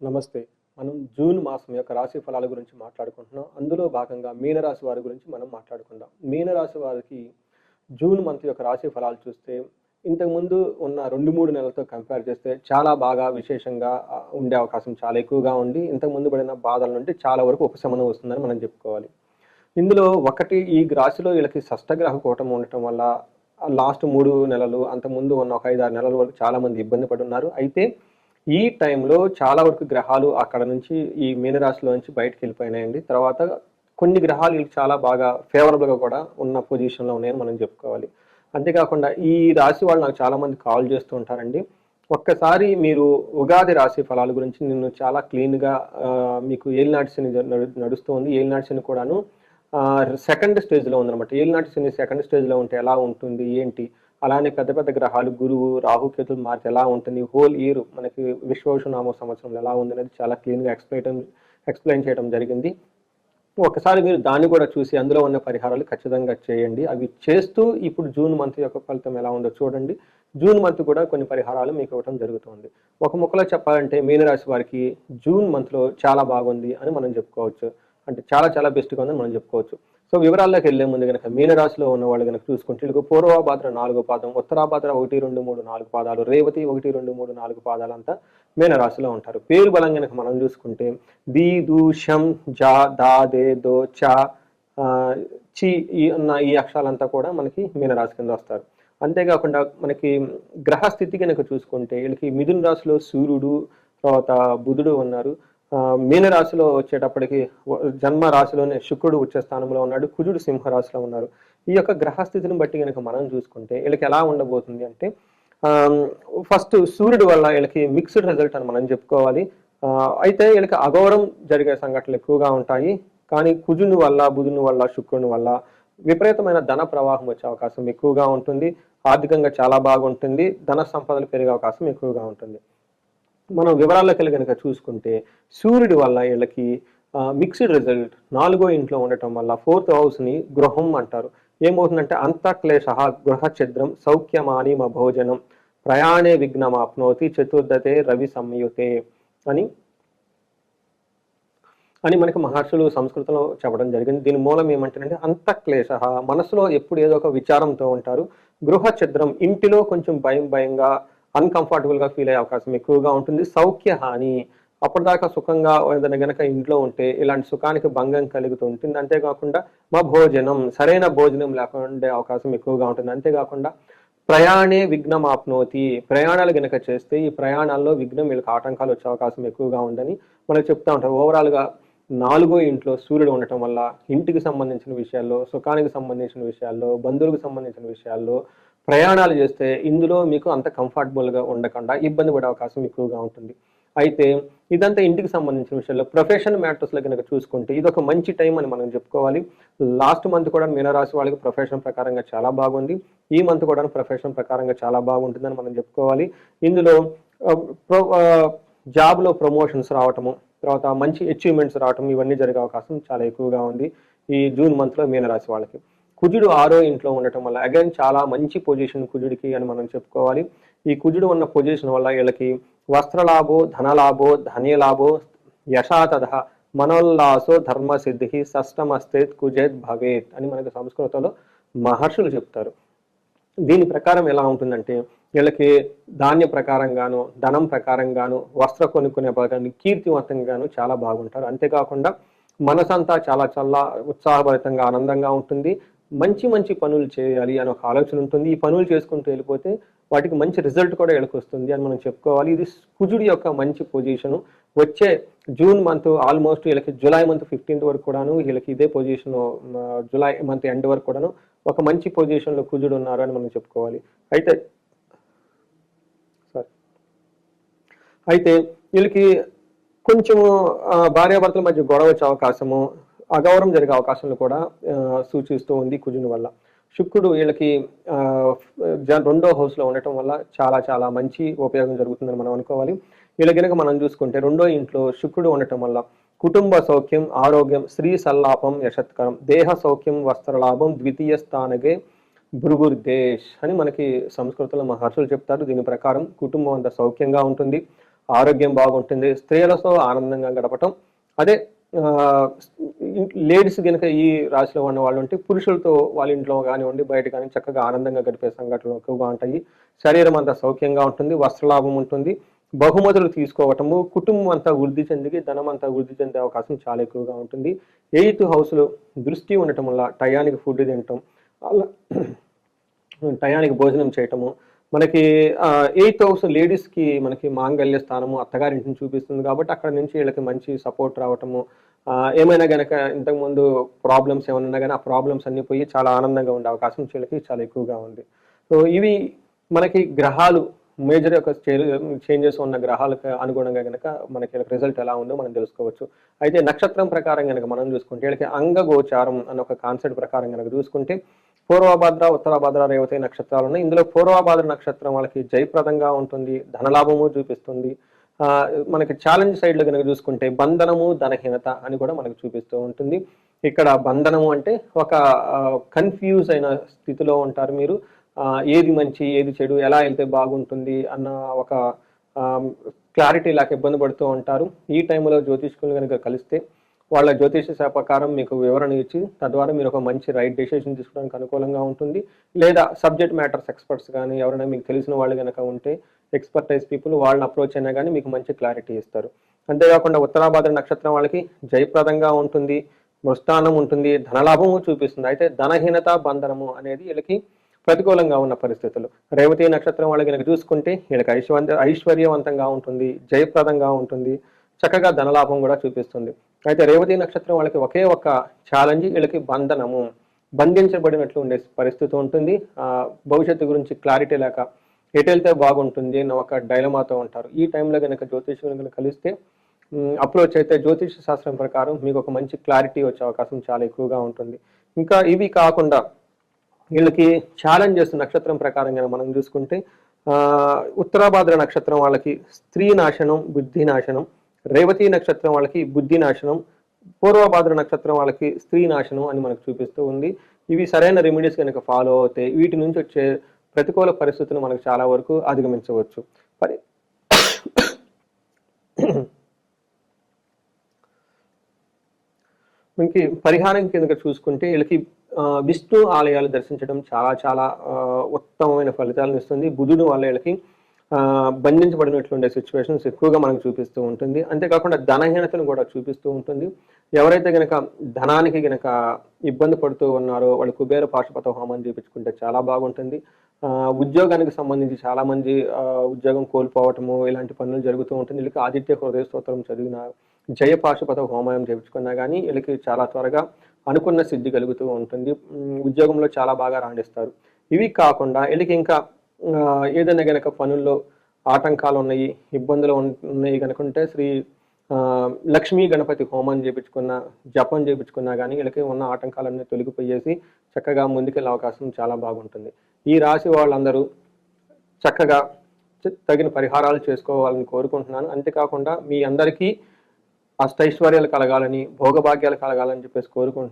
నమస్తే. మనం జూన్ మాసం యొక్క రాశి ఫలాల గురించి మాట్లాడుకుంటున్నాం. అందులో భాగంగా మీనరాశి వారి గురించి మనం మాట్లాడుకుందాం. మీనరాశి వారికి జూన్ మంత్ యొక్క రాశి ఫలాలు చూస్తే ఇంతకుముందు ఉన్న రెండు మూడు నెలలతో కంపేర్ చేస్తే చాలా బాగా విశేషంగా ఉండే అవకాశం చాలా ఎక్కువగా ఉండి ఇంతకుముందు పడిన బాధల నుండి చాలా వరకు ఉపశమనం వస్తుందని మనం చెప్పుకోవాలి. ఇందులో ఒకటి ఈ రాశిలో వీళ్ళకి షష్టగ్రహ కూటం ఉండటం వల్ల లాస్ట్ మూడు నెలలు అంతకుముందు ఉన్న ఒక ఐదు ఆరు నెలల వరకు చాలామంది ఇబ్బంది పడి ఉన్నారు అయితే ఈ టైంలో చాలా వరకు గ్రహాలు అక్కడ నుంచి ఈ మీనరాశిలో నుంచి బయటకు వెళ్ళిపోయినాయండి. తర్వాత కొన్ని గ్రహాలు వీళ్ళకి చాలా బాగా ఫేవరబుల్గా కూడా ఉన్న పొజిషన్లో ఉన్నాయని మనం చెప్పుకోవాలి. అంతేకాకుండా ఈ రాశి వాళ్ళు నాకు చాలామంది కాల్ చేస్తూ ఉంటారండి. ఒక్కసారి మీరు ఉగాది రాశి ఫలాల గురించి నేను చాలా క్లీన్గా మీకు ఏలినాటి శని నడుస్తుంది ఏలినాటి శని కూడాను సెకండ్ స్టేజ్లో ఉందన్నమాట. ఏలినాటి శని సెకండ్ స్టేజ్లో ఉంటే ఎలా ఉంటుంది? ఏంటి? అలానే పెద్ద పెద్ద గ్రహాలు గురువు రాహు కేతులు మార్చి ఎలా ఉంటుంది హోల్ ఇయర్ మనకి విశ్వవసునామ సంవత్సరంలో ఎలా ఉంది అనేది చాలా క్లీన్గా ఎక్స్ప్లెయిన్ ఎక్స్ప్లెయిన్ చేయడం జరిగింది. ఒకసారి మీరు దాన్ని కూడా చూసి అందులో ఉన్న పరిహారాలు ఖచ్చితంగా చేయండి. అవి చేస్తూ ఇప్పుడు జూన్ మంత్ యొక్క ఫలితం ఎలా ఉందో చూడండి. జూన్ మంత్ కూడా కొన్ని పరిహారాలు మీకు ఇవ్వడం జరుగుతుంది. ఒక ముక్కలో చెప్పాలంటే మీనరాశి వారికి జూన్ మంత్లో చాలా బాగుంది అని మనం చెప్పుకోవచ్చు. అంటే చాలా చాలా బెస్ట్గా ఉందని మనం చెప్పుకోవచ్చు. సో వివరాల్లోకి వెళ్ళే ముందు కనుక మీనరాశిలో ఉన్న వాళ్ళు కనుక చూసుకుంటే వీళ్ళకి పూర్వభాద్ర నాలుగో పాదం ఉత్తరాభాద్ర ఒకటి రెండు మూడు నాలుగు పాదాలు రేవతి ఒకటి రెండు మూడు నాలుగు పాదాలు అంతా మీనరాశిలో ఉంటారు. పేరు బలం కనుక మనం చూసుకుంటే ది దు షం జా దా దే దో చా ఆ, చి ఈ అన్న ఈ అక్షరాలంతా కూడా మనకి మీనరాశి కింద వస్తారు. అంతేకాకుండా మనకి గ్రహస్థితి కనుక చూసుకుంటే వీళ్ళకి మిథున రాశిలో సూర్యుడు తర్వాత బుధుడు ఉన్నారు. మీనరాశిలో వచ్చేటప్పటికి జన్మ రాశిలోనే శుక్రుడు ఉచ్చ స్థానంలో ఉన్నాడు కుజుడు సింహరాశిలో ఉన్నారు. ఈ యొక్క గ్రహస్థితిని బట్టి కనుక మనం చూసుకుంటే వీళ్ళకి ఎలా ఉండబోతుంది అంటే ఫస్ట్ సూర్యుడు వల్ల వీళ్ళకి మిక్స్డ్ రిజల్ట్ అని మనం చెప్పుకోవాలి. అయితే వీళ్ళకి అఘోరం జరిగే సంఘటనలు ఎక్కువగా ఉంటాయి. కానీ కుజుని వల్ల బుధుని వల్ల శుక్రుని వల్ల విపరీతమైన ధన ప్రవాహం వచ్చే అవకాశం ఎక్కువగా ఉంటుంది. ఆర్థికంగా చాలా బాగుంటుంది. ధన సంపదలు పెరిగే అవకాశం ఎక్కువగా ఉంటుంది. మనం వివరాల్లోకి వెళ్ళి కనుక చూసుకుంటే సూర్యుడి వల్ల వీళ్ళకి మిక్స్డ్ రిజల్ట్ నాలుగో ఇంట్లో ఉండటం వల్ల ఫోర్త్ హౌస్ని గృహం అంటారు. ఏమవుతుందంటే అంతఃక్లేశ గృహ ఛిద్రం సౌఖ్యమానిమ భోజనం ప్రయాణే విఘ్నమాప్నోతి చతుర్దతే రవి సంయుతే అని అని మనకి మహర్షులు సంస్కృతంలో చెప్పడం జరిగింది. దీని మూలం ఏమంటారంటే అంతఃక్లేశ మనసులో ఎప్పుడు ఏదో ఒక విచారంతో ఉంటారు. గృహ ఛిద్రం ఇంటిలో కొంచెం భయం భయంగా అన్కంఫర్టబుల్గా ఫీల్ అయ్యే అవకాశం ఎక్కువగా ఉంటుంది. సౌఖ్య హాని అప్పటిదాకా సుఖంగా ఏదైనా గనక ఇంట్లో ఉంటే ఇలాంటి సుఖానికి భంగం కలుగుతూ ఉంటుంది అంతేకాకుండా మా భోజనం సరైన భోజనం లేకుండా ఉండే అవకాశం ఎక్కువగా ఉంటుంది. అంతేకాకుండా ప్రయాణే విఘ్నం ఆప్నోతి. ప్రయాణాలు గనక చేస్తే ఈ ప్రయాణాల్లో విఘ్నం వీళ్ళకి ఆటంకాలు వచ్చే అవకాశం ఎక్కువగా ఉందని మనకు చెప్తా ఉంటారు ఓవరాల్గా నాలుగో ఇంట్లో సూర్యుడు ఉండటం వల్ల ఇంటికి సంబంధించిన విషయాల్లో సుఖానికి సంబంధించిన విషయాల్లో బంధువులకు సంబంధించిన విషయాల్లో ప్రయాణాలు చేస్తే ఇందులో మీకు అంత కంఫర్టబుల్గా ఉండకుండా ఇబ్బంది పడే అవకాశం ఎక్కువగా ఉంటుంది. అయితే ఇదంతా ఇంటికి సంబంధించిన విషయంలో ప్రొఫెషన్ మ్యాటర్స్లో కనుక చూసుకుంటే ఇది ఒక మంచి టైం అని మనం చెప్పుకోవాలి. లాస్ట్ మంత్ కూడా మీనరాశి వాళ్ళకి ప్రొఫెషన్ ప్రకారంగా చాలా బాగుంది. ఈ మంత్ కూడా ప్రొఫెషన్ ప్రకారంగా చాలా బాగుంటుందని మనం చెప్పుకోవాలి. ఇందులో జాబ్లో ప్రమోషన్స్ రావటము తర్వాత మంచి అచీవ్మెంట్స్ రావటం ఇవన్నీ జరిగే అవకాశం చాలా ఎక్కువగా ఉంది ఈ జూన్ మంత్లో మీనరాశి వాళ్ళకి. కుజుడు ఆరో ఇంట్లో ఉండటం వల్ల అగైన్ చాలా మంచి పొజిషన్ కుజుడికి అని మనం చెప్పుకోవాలి. ఈ కుజుడు ఉన్న పొజిషన్ వల్ల వీళ్ళకి వస్త్రలాభో ధనలాభో ధన్యలాభో యశాతద మనోల్లాసో ధర్మసిద్ధి సష్టమస్తేత్ కుజేత్ భవేత్ అని మనకు సంస్కృతంలో మహర్షులు చెప్తారు. దీని ప్రకారం ఎలా ఉంటుందంటే వీళ్ళకి ధాన్య ప్రకారంగాను ధనం ప్రకారంగాను వస్త్ర కొనుక్కునే ప్రకారం కీర్తివంతంగాను చాలా బాగుంటారు. అంతేకాకుండా మనసంతా చాలా చాలా ఉత్సాహభరితంగా ఆనందంగా ఉంటుంది. మంచి మంచి పనులు చేయాలి అని ఒక ఆలోచన ఉంటుంది. ఈ పనులు చేసుకుంటూ వెళ్ళిపోతే వాటికి మంచి రిజల్ట్ కూడా వీళ్ళకి వస్తుంది అని మనం చెప్పుకోవాలి. ఇది కుజుడి యొక్క మంచి పొజిషను వచ్చే జూన్ మంత్ ఆల్మోస్ట్ వీళ్ళకి జూలై మంత్ ఫిఫ్టీన్త్ వరకు కూడాను వీళ్ళకి ఇదే పొజిషన్ జూలై మంత్ ఎండ్ వరకు కూడాను ఒక మంచి పొజిషన్లో కుజుడు ఉన్నారు అని మనం చెప్పుకోవాలి. అయితే సారీ అయితే వీళ్ళకి కొంచెము భార్యాభర్తల మధ్య గొడవ వచ్చే అవకాశము అగౌరవం జరిగే అవకాశాలు కూడా సూచిస్తూ ఉంది కుజుని వల్ల. శుక్రుడు వీళ్ళకి రెండో హౌస్లో ఉండటం వల్ల చాలా చాలా మంచి ఉపయోగం జరుగుతుందని మనం అనుకోవాలి. వీళ్ళ కనుక మనం చూసుకుంటే రెండో ఇంట్లో శుక్రుడు ఉండటం వల్ల కుటుంబ సౌఖ్యం ఆరోగ్యం స్త్రీ సల్లాపం యశత్కరం దేహ సౌఖ్యం వస్త్రలాభం ద్వితీయ స్థానగే భృగుర్దేశ్ అని మనకి సంస్కృతంలో మహర్షులు చెప్తారు. దీని ప్రకారం కుటుంబం అంత సౌఖ్యంగా ఉంటుంది ఆరోగ్యం బాగుంటుంది స్త్రీలతో ఆనందంగా గడపటం. అదే లేడీస్ కనుక ఈ రాశిలో ఉన్న వాళ్ళు ఉంటే పురుషులతో వాళ్ళ ఇంట్లో కానివ్వండి బయట కానీ చక్కగా ఆనందంగా గడిపే సంఘటనలు ఎక్కువగా ఉంటాయి. శరీరం అంతా సౌఖ్యంగా ఉంటుంది వస్త్రలాభం ఉంటుంది. బహుమతులు తీసుకోవటము కుటుంబం అంతా వృద్ధి చెంది ధనం అంతా వృద్ధి చెందే అవకాశం చాలా ఎక్కువగా ఉంటుంది. ఎయిత్ హౌస్లో దృష్టి ఉండటం వల్ల టయానికి ఫుడ్ తినటం అలా టయానికి భోజనం చేయటము మనకి ఎయిత్ హౌస్ లేడీస్కి మనకి మాంగళ్య స్థానము అత్తగారింటిని చూపిస్తుంది కాబట్టి అక్కడ నుంచి వీళ్ళకి మంచి సపోర్ట్ రావటము ఏమైనా గనక ఇంతకుముందు ప్రాబ్లమ్స్ ఏమైనా కానీ ఆ ప్రాబ్లమ్స్ అన్ని పోయి చాలా ఆనందంగా ఉండే అవకాశం వీళ్ళకి చాలా ఎక్కువగా ఉంది. సో ఇవి మనకి గ్రహాలు మేజర్ యొక్క చేంజెస్ ఉన్న గ్రహాలకు అనుగుణంగా గనక మనకి రిజల్ట్ ఎలా ఉందో మనం తెలుసుకోవచ్చు. అయితే నక్షత్రం ప్రకారం గనక మనం చూసుకుంటే వీళ్ళకి అంగగోచారం అన్న ఒక కాన్సెప్ట్ ప్రకారం గనక చూసుకుంటే పూర్వభద్ర ఉత్తరభద్ర రేవతి నక్షత్రాలు ఉన్నాయి. ఇందులో పూర్వభద్ర నక్షత్రం వాళ్ళకి జయప్రదంగా ఉంటుంది ధనలాభము చూపిస్తుంది. మనకి ఛాలెంజ్ సైడ్లో కనుక చూసుకుంటే బంధనము ధనహీనత అని కూడా మనకు చూపిస్తూ ఉంటుంది. ఇక్కడ బంధనము అంటే ఒక కన్ఫ్యూజ్ అయిన స్థితిలో ఉంటారు మీరు. ఏది మంచి ఏది చెడు ఎలా వెళ్తే బాగుంటుంది అన్న ఒక క్లారిటీ లేక ఇబ్బంది పడుతూ ఉంటారు. ఈ టైంలో జ్యోతిష్కులు కనుక కలిస్తే వాళ్ళ జ్యోతిష శాపకారం ప్రకారం మీకు వివరణ ఇచ్చి తద్వారా మీరు ఒక మంచి రైట్ డెసిషన్ తీసుకోవడానికి అనుకూలంగా ఉంటుంది. లేదా సబ్జెక్ట్ మ్యాటర్స్ ఎక్స్పర్ట్స్ కానీ ఎవరైనా మీకు తెలిసిన వాళ్ళు కనుక ఉంటే ఎక్స్పర్టైజ్ పీపుల్ వాళ్ళని అప్రోచ్ అయినా కానీ మీకు మంచి క్లారిటీ ఇస్తారు. అంతేకాకుండా ఉత్తరాభాద్ర నక్షత్రం వాళ్ళకి జయప్రదంగా ఉంటుంది మృష్టానం ఉంటుంది ధనలాభము చూపిస్తుంది. అయితే ధనహీనత బంధనము అనేది వీళ్ళకి ప్రతికూలంగా ఉన్న పరిస్థితులు. రేవతి నక్షత్రం వాళ్ళకి కనుక చూసుకుంటే వీళ్ళకి ఐశ్వర్య ఐశ్వర్యవంతంగా ఉంటుంది జయప్రదంగా ఉంటుంది. చక్కగా ధనలాభం కూడా చూపిస్తుంది. అయితే రేవతి నక్షత్రం వాళ్ళకి ఒకే ఒక ఛాలెంజ్ వీళ్ళకి బంధనము. బంధించబడినట్లు ఉండే పరిస్థితి ఉంటుంది. భవిష్యత్తు గురించి క్లారిటీ లేక ఎటు వెళ్తే బాగుంటుంది అన్న ఒక డైలమాతో ఉంటారు. ఈ టైంలో కనుక జ్యోతిష్యులు కనుక కలిస్తే అప్రోచ్ అయితే జ్యోతిష శాస్త్రం ప్రకారం మీకు ఒక మంచి క్లారిటీ వచ్చే అవకాశం చాలా ఎక్కువగా ఉంటుంది. ఇంకా ఇవి కాకుండా వీళ్ళకి ఛాలెంజెస్ నక్షత్రం ప్రకారంగా మనం చూసుకుంటే ఉత్తరాభాద్ర నక్షత్రం వాళ్ళకి స్త్రీ నాశనం బుద్ధి నాశనం రేవతి నక్షత్రం వాళ్ళకి బుద్ధి నాశనం పూర్వభాద్ర నక్షత్రం వాళ్ళకి స్త్రీ నాశనం అని మనకు చూపిస్తూ ఉంది. ఇవి సరైన రెమెడీస్ కనుక ఫాలో అవుతే వీటి నుంచి వచ్చే ప్రతికూల పరిస్థితులు మనకు చాలా వరకు అధిగమించవచ్చు. పరి మనకి పరిహారం కింద చూసుకుంటే వీళ్ళకి విష్ణు ఆలయాలు దర్శించడం చాలా చాలా ఉత్తమమైన ఫలితాలను ఇస్తుంది. బుధుడు వల్ల వీళ్ళకి బంధించబడినట్లుండే సిచ్యువేషన్స్ ఎక్కువగా మనకు చూపిస్తూ ఉంటుంది. అంతేకాకుండా ధనహీనతను కూడా చూపిస్తూ ఉంటుంది. ఎవరైతే గనక ధనానికి గనక ఇబ్బంది పడుతూ ఉన్నారో వాళ్ళు కుబేర పాశుపత హోమం చేయించుకుంటే చాలా బాగుంటుంది. ఉద్యోగానికి సంబంధించి చాలా మంది ఉద్యోగం కోల్పోవటము ఇలాంటి పనులు జరుగుతూ ఉంటుంది. వీళ్ళకి ఆదిత్య హృదయ స్తోత్రం చదివిన జయ పాశుపత హోమాయం చేయించుకున్నా కానీ వీళ్ళకి చాలా త్వరగా అనుకున్న సిద్ధి కలుగుతూ ఉంటుంది. ఉద్యోగంలో చాలా బాగా రాణిస్తారు. ఇవి కాకుండా వీళ్ళకి ఇంకా ఏదైనా గనక పనుల్లో ఆటంకాలు ఉన్నాయి ఇబ్బందులు ఉన్నాయి కనుకుంటే శ్రీ లక్ష్మీ గణపతి హోమం చేయించుకున్న జపం చేయించుకున్నా కానీ వీళ్ళకి ఉన్న ఆటంకాలన్నీ తొలగిపోయేసి చక్కగా ముందుకెళ్ళే అవకాశం చాలా బాగుంటుంది. ఈ రాశి వాళ్ళందరూ చక్కగా తగిన పరిహారాలు చేసుకోవాలని కోరుకుంటున్నాను. అంతేకాకుండా మీ అందరికీ అష్టైశ్వర్యాలు కలగాలని భోగభాగ్యాలు కలగాలని చెప్పేసి కోరుకుంటున్నాను.